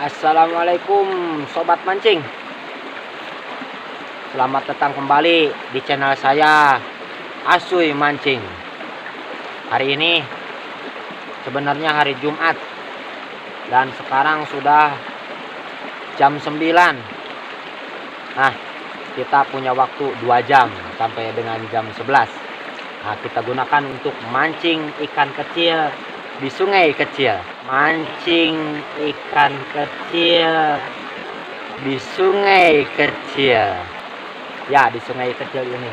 Assalamualaikum sobat mancing. Selamat datang kembali di channel saya Asuy Mancing. Hari ini sebenarnya hari Jumat Dan sekarang sudah jam 9 Nah kita punya waktu 2 jam sampai dengan jam 11 Nah kita gunakan untuk mancing ikan kecil di sungai kecil mancing ikan kecil di sungai kecil. Ya di sungai kecil ini.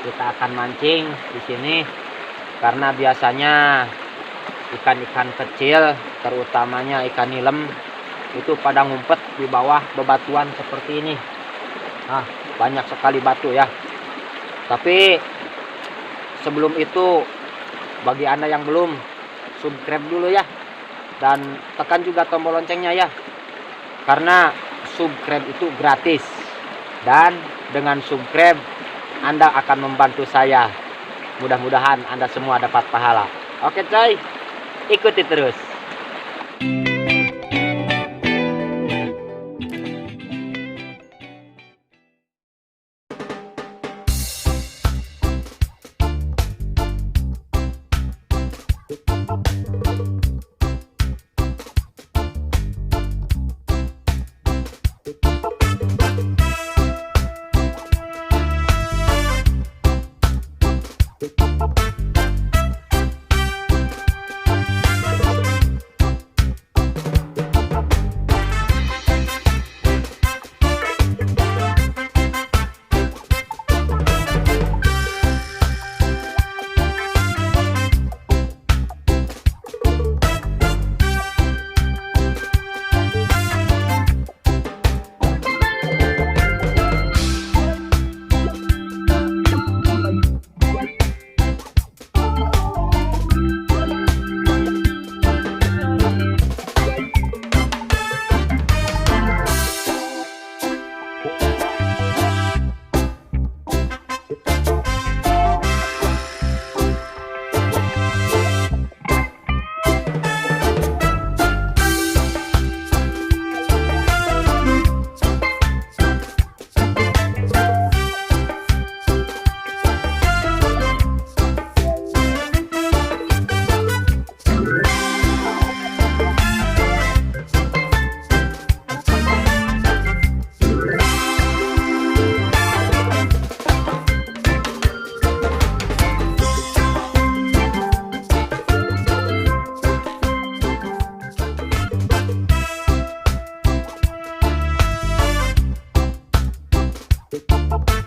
Kita akan mancing di sini karena biasanya ikan-ikan kecil terutamanya ikan nilem itu pada ngumpet di bawah bebatuan seperti ini. Nah banyak sekali batu ya. Tapi sebelum itu bagi anda yang belum subscribe dulu ya dan tekan juga tombol loncengnya ya. Karena subscribe itu gratis. Dan dengan subscribe Anda akan membantu saya. Mudah-mudahan Anda semua dapat pahala. Oke coy ikuti terus Bye.